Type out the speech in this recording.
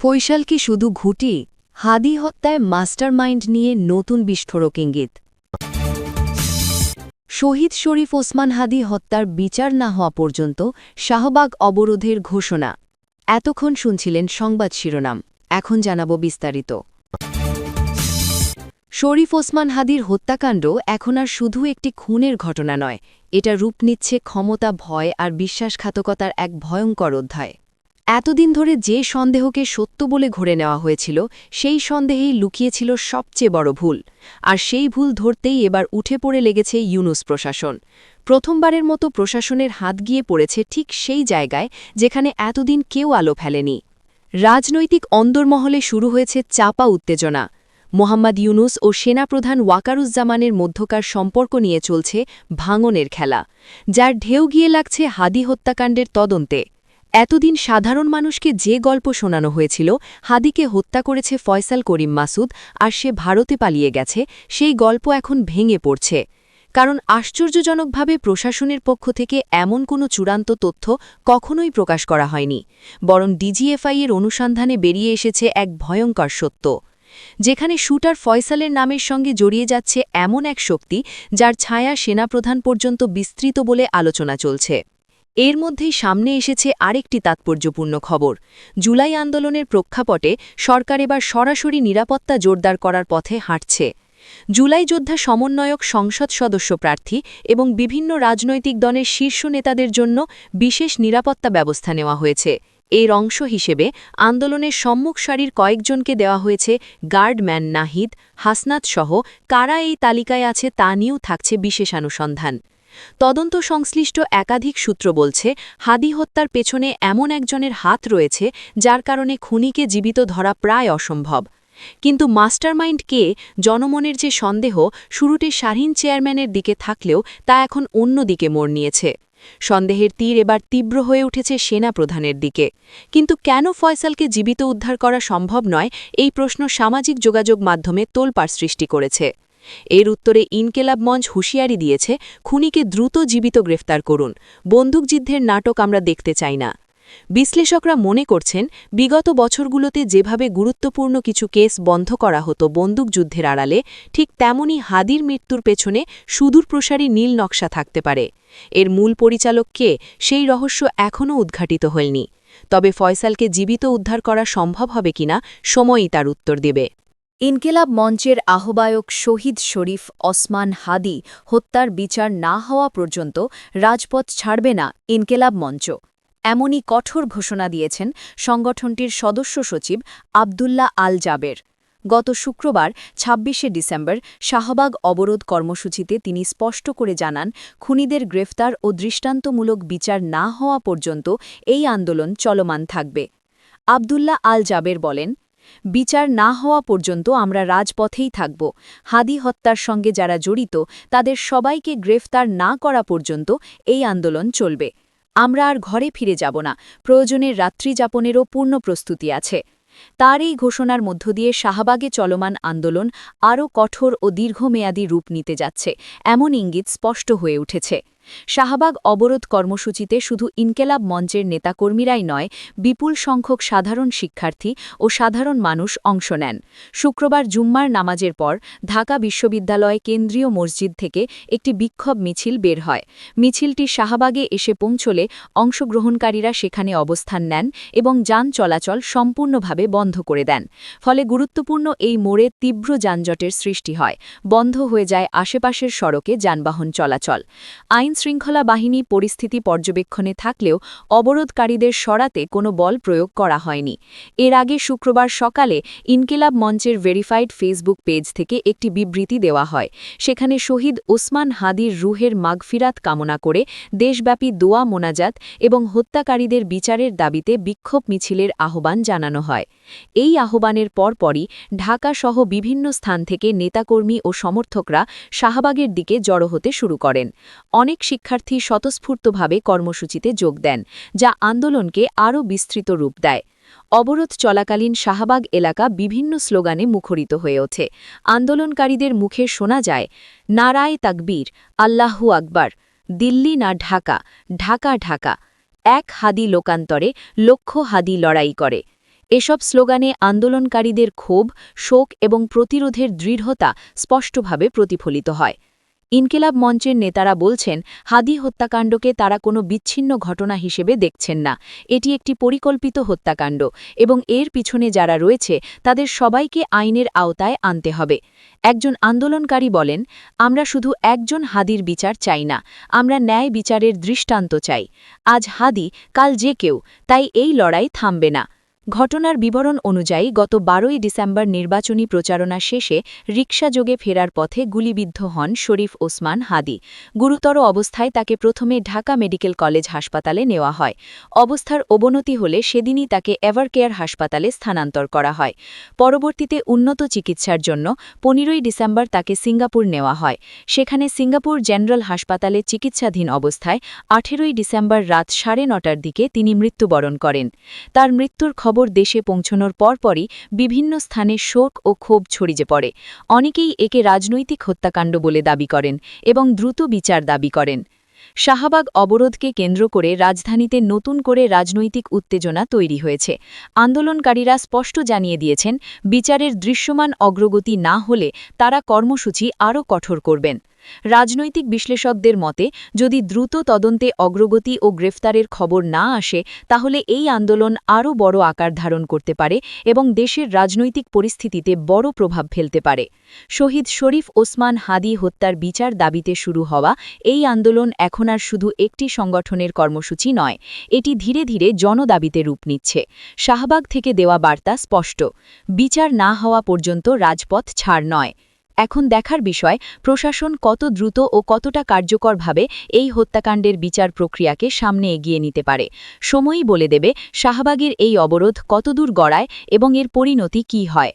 ফৈশাল কি শুধু ঘুটি? হাদি হত্যায় মাস্টারমাইন্ড নিয়ে নতুন বিস্ফোরক ইঙ্গিত শহীদ শরীফ ওসমান হাদি হত্যার বিচার না হওয়া পর্যন্ত শাহবাগ অবরোধের ঘোষণা। এতক্ষণ শুনছিলেন সংবাদ শিরোনাম। এখন জানাব বিস্তারিত। শরীফ ওসমান হাদির হত্যাকাণ্ড এখন আর শুধু একটি খুনের ঘটনা নয়, এটা রূপ নিচ্ছে ক্ষমতা, ভয় আর বিশ্বাসঘাতকতার এক ভয়ঙ্কর অধ্যায়। এতদিন ধরে যে সন্দেহকে সত্য বলে ঘুরে নেওয়া হয়েছিল, সেই সন্দেহেই লুকিয়েছিল সবচেয়ে বড় ভুল। আর সেই ভুল ধরতেই এবার উঠে পড়ে লেগেছে ইউনুস প্রশাসন। প্রথমবারের মতো প্রশাসনের হাত গিয়ে পড়েছে ঠিক সেই জায়গায়, যেখানে এতদিন কেউ আলো ফেলেনি। রাজনৈতিক অন্দরমহলে শুরু হয়েছে চাপা উত্তেজনা। মোহাম্মদ ইউনুস ও সেনাপ্রধান ওয়াকারুজ্জামানের মধ্যকার সম্পর্ক নিয়ে চলছে ভাঙনের খেলা, যার ঢেউ গিয়ে লাগছে হাদি হত্যাকাণ্ডের তদন্তে। এতদিন সাধারণ মানুষকে যে গল্প শোনানো হয়েছিল, হাদিকে হত্যা করেছে ফয়সাল করিম মাসুদ, আর সে ভারতে পালিয়ে গেছে, সেই গল্প এখন ভেঙে পড়ছে। কারণ আশ্চর্যজনকভাবে প্রশাসনের পক্ষ থেকে এমন কোনো চূড়ান্ত তথ্য কখনোই প্রকাশ করা হয়নি, বরং ডিজিএফআই এর অনুসন্ধানে বেরিয়ে এসেছে এক ভয়ঙ্কর সত্য। যেখানে শুটার ফয়সালের নামের সঙ্গে জড়িয়ে যাচ্ছে এমন এক শক্তি, যার ছায়া সেনাপ্রধান পর্যন্ত বিস্তৃত বলে আলোচনা চলছে। এর মধ্যেই সামনে এসেছে আরেকটি তাৎপর্যপূর্ণ খবর। জুলাই আন্দোলনের প্রেক্ষাপটে সরকার এবার সরাসরি নিরাপত্তা জোরদার করার পথে হাঁটছে। জুলাই যোদ্ধা সমন্বয়ক সংসদ সদস্য প্রার্থী এবং বিভিন্ন রাজনৈতিক দলের শীর্ষ নেতাদের জন্য বিশেষ নিরাপত্তা ব্যবস্থা নেওয়া হয়েছে। এর অংশ হিসেবে আন্দোলনের সম্মুখ সারির কয়েকজনকে দেওয়া হয়েছে গার্ডম্যান নাহিদ, হাসনাত সহ কারা এই তালিকায় আছে তা নিয়েও থাকছে বিশেষানুসন্ধান তদন্ত সংশ্লিষ্ট একাধিক সূত্র বলছে, হাদি হত্যার পেছনে এমন একজনের হাত রয়েছে যার কারণে খুনিকে জীবিত ধরা প্রায় অসম্ভব। কিন্তু মাস্টারমাইন্ড কে জনমনের যে সন্দেহ, শুরুতে শাহীন চেয়ারম্যানের দিকে থাকলেও তা এখন অন্য দিকে মোড় নিয়েছে। সন্দেহের তীর এবার তীব্র হয়ে উঠেছে সেনা প্রধানের দিকে। কিন্তু কেন ফয়সালকে জীবিত উদ্ধার করা সম্ভব নয়, এই প্রশ্ন সামাজিক যোগাযোগ মাধ্যমে তোলপাড় সৃষ্টি করেছে। এর উত্তরে ইনকেলাব মঞ্চ হুঁশিয়ারি দিয়েছে, খুনিকে দ্রুত জীবিত গ্রেফতার করুন। বন্দুকযুদ্ধের নাটক আমরা দেখতে চাই না। বিশ্লেষকরা মনে করছেন, বিগত বছরগুলোতে যেভাবে গুরুত্বপূর্ণ কিছু কেস বন্ধ করা হতো বন্দুকযুদ্ধের আড়ালে, ঠিক তেমনি হাদির মৃত্যুর পেছনে সুদূরপ্রসারী নীল নকশা থাকতে পারে। এর মূল পরিচালক কে, সেই রহস্য এখনও উদ্ঘাটিত হয়নি। তবে ফয়সালকে জীবিত উদ্ধার করা সম্ভব হবে কিনা, সময়ই তার উত্তর দেবে। ইনকেলাব মঞ্চের আহ্বায়ক শহীদ শরীফ ওসমান হাদি হত্যার বিচার না হওয়া পর্যন্ত রাজপথ ছাড়বে না ইনকেলাব মঞ্চ। এমনই কঠোর ঘোষণা দিয়েছেন সংগঠনটির সদস্য সচিব আবদুল্লাহ আল জাবের। গত শুক্রবার ২৬শে ডিসেম্বর, শাহবাগ অবরোধ কর্মসূচিতে তিনি স্পষ্ট করে জানান, খুনিদের গ্রেফতার ও দৃষ্টান্তমূলক বিচার না হওয়া পর্যন্ত এই আন্দোলন চলমান থাকবে। আবদুল্লাহ আল জাবের বলেন বিচার না হওয়া পর্যন্ত আমরা রাজপথেই থাকব। হাদি হত্যার সঙ্গে যারা জড়িত, তাদের সবাইকে গ্রেফতার না করা পর্যন্ত এই আন্দোলন চলবে। আমরা আর ঘরে ফিরে যাব না। প্রয়োজনের রাত্রিযাপনেরও পূর্ণ প্রস্তুতি আছে। তার এই ঘোষণার মধ্য দিয়ে শাহবাগে চলমান আন্দোলন আরও কঠোর ও দীর্ঘমেয়াদী রূপ নিতে যাচ্ছে। এমন ইঙ্গিত স্পষ্ট হয়ে উঠেছে। শাহবাগ অবরোধ কর্মসূচিতে শুধু ইনকেলাব মঞ্চের নেতাকর্মীরাই নয়, বিপুল সংখ্যক সাধারণ শিক্ষার্থী ও সাধারণ মানুষ অংশ নেন। শুক্রবার জুম্মার নামাজের পর ঢাকা বিশ্ববিদ্যালয় কেন্দ্রীয় মসজিদ থেকে একটি বিক্ষোভ মিছিল বের হয়। মিছিলটি শাহবাগে এসে পৌঁছলে অংশগ্রহণকারীরা সেখানে অবস্থান নেন এবং যান চলাচল সম্পূর্ণভাবে বন্ধ করে দেন। ফলে গুরুত্বপূর্ণ এই মোড়ে তীব্র যানজটের সৃষ্টি হয়। বন্ধ হয়ে যায় আশেপাশের সড়কে যানবাহন চলাচল। আইন শৃঙ্খলা বাহিনী পরিস্থিতি পর্যবেক্ষণে থাকলেও অবরোধকারীদের সরাতে কোনো বল প্রয়োগ করা হয়নি। এর আগে শুক্রবার সকালে ইনকিলাব মঞ্চের ভেরিফাইড ফেসবুক পেজ থেকে একটি বিবৃতি দেওয়া হয়। সেখানে শহীদ ওসমান হাদির রুহের মাগফিরাত কামনা করে দেশব্যাপী দোয়া মোনাজাত এবং হত্যাকারীদের বিচারের দাবিতে বিক্ষোভ মিছিলের আহ্বান জানানো হয়। এই আহ্বানের পরপরই ঢাকাসহ বিভিন্ন স্থান থেকে নেতাকর্মী ও সমর্থকরা শাহবাগের দিকে জড়ো হতে শুরু করেন। অনেক শিক্ষার্থী স্বতঃস্ফূর্তভাবে কর্মসূচিতে যোগ দেন, যা আন্দোলনকে আরও বিস্তৃত রূপ দেয়। অবরোধ চলাকালীন শাহবাগ এলাকা বিভিন্ন স্লোগানে মুখরিত হয়ে ওঠে। আন্দোলনকারীদের মুখে শোনা যায়, নারায় তাকবীর, আল্লাহু আকবার, দিল্লি না ঢাকা ঢাকা ঢাকা, এক হাদি লোকান্তরে, লক্ষ হাদি লড়াই করে। এসব স্লোগানে আন্দোলনকারীদের ক্ষোভ, শোক এবং প্রতিরোধের দৃঢ়তা স্পষ্টভাবে প্রতিফলিত হয়। ইনকিলাব মঞ্চের নেতারা বলছেন, হাদি হত্যাকাণ্ডকে তারা কোনো বিচ্ছিন্ন ঘটনা হিসেবে দেখছেন না। এটি একটি পরিকল্পিত হত্যাকাণ্ড এবং এর পিছনে যারা রয়েছে, তাদের সবাইকে আইনের আওতায় আনতে হবে। একজন আন্দোলনকারী বলেন, আমরা শুধু একজন হাদির বিচার চাই না, আমরা ন্যায় বিচারের দৃষ্টান্ত চাই। আজ হাদি, কাল যে কেউ, তাই এই লড়াই থামবে না। ঘটনার বিবরণ অনুযায়ী গত বারোই ডিসেম্বর নির্বাচনী প্রচারণা শেষে রিকশাযোগে ফেরার পথে গুলিবিদ্ধ হন শরীফ ওসমান হাদি। গুরুতর অবস্থায় তাকে প্রথমে ঢাকা মেডিকেল কলেজ হাসপাতালে নেওয়া হয়। অবস্থার অবনতি হলে সেদিনই তাকে এভারকেয়ার হাসপাতালে স্থানান্তর করা হয়। পরবর্তীতে উন্নত চিকিৎসার জন্য পনেরোই ডিসেম্বর তাকে সিঙ্গাপুর নেওয়া হয়। সেখানে সিঙ্গাপুর জেনারেল হাসপাতালে চিকিৎসাধীন অবস্থায় আঠেরোই ডিসেম্বর রাত সাড়ে নটার দিকে তিনি মৃত্যুবরণ করেন। তার মৃত্যুর খবর দেশে পৌঁছনোর পরপরই বিভিন্ন স্থানে শোক ও ক্ষোভ ছড়িয়ে পড়ে। অনেকেই একে রাজনৈতিক হত্যাকাণ্ড বলে দাবি করেন এবং দ্রুত বিচার দাবি করেন। শাহবাগ অবরোধকে কেন্দ্র করে রাজধানীতে নতুন করে রাজনৈতিক উত্তেজনা তৈরি হয়েছে। আন্দোলনকারীরা স্পষ্ট জানিয়ে দিয়েছেন, বিচারের দৃশ্যমান অগ্রগতি না হলে তারা কর্মসূচি আরও কঠোর করবেন। রাজনৈতিক বিশ্লেষকদের মতে, যদি দ্রুত তদন্তে অগ্রগতি ও গ্রেফতারের খবর না আসে, তাহলে এই আন্দোলন আরও বড় আকার ধারণ করতে পারে এবং দেশের রাজনৈতিক পরিস্থিতিতে বড় প্রভাব ফেলতে পারে। শহীদ শরীফ ওসমান হাদি হত্যার বিচার দাবিতে শুরু হওয়া এই আন্দোলন এখন আর শুধু একটি সংগঠনের কর্মসূচি নয়, এটি ধীরে ধীরে জনদাবিতে রূপ নিচ্ছে। শাহবাগ থেকে দেওয়া বার্তা স্পষ্ট, বিচার না হওয়া পর্যন্ত রাজপথ ছাড় নয়। এখন দেখার বিষয়, প্রশাসন কত দ্রুত ও কতটা কার্যকরভাবে এই হত্যাকাণ্ডের বিচার প্রক্রিয়াকে সামনে এগিয়ে নিতে পারে, সময়ই বলে দেবে শাহবাগের এই অবরোধ কতদূর গড়ায় এবং এর পরিণতি কী হয়।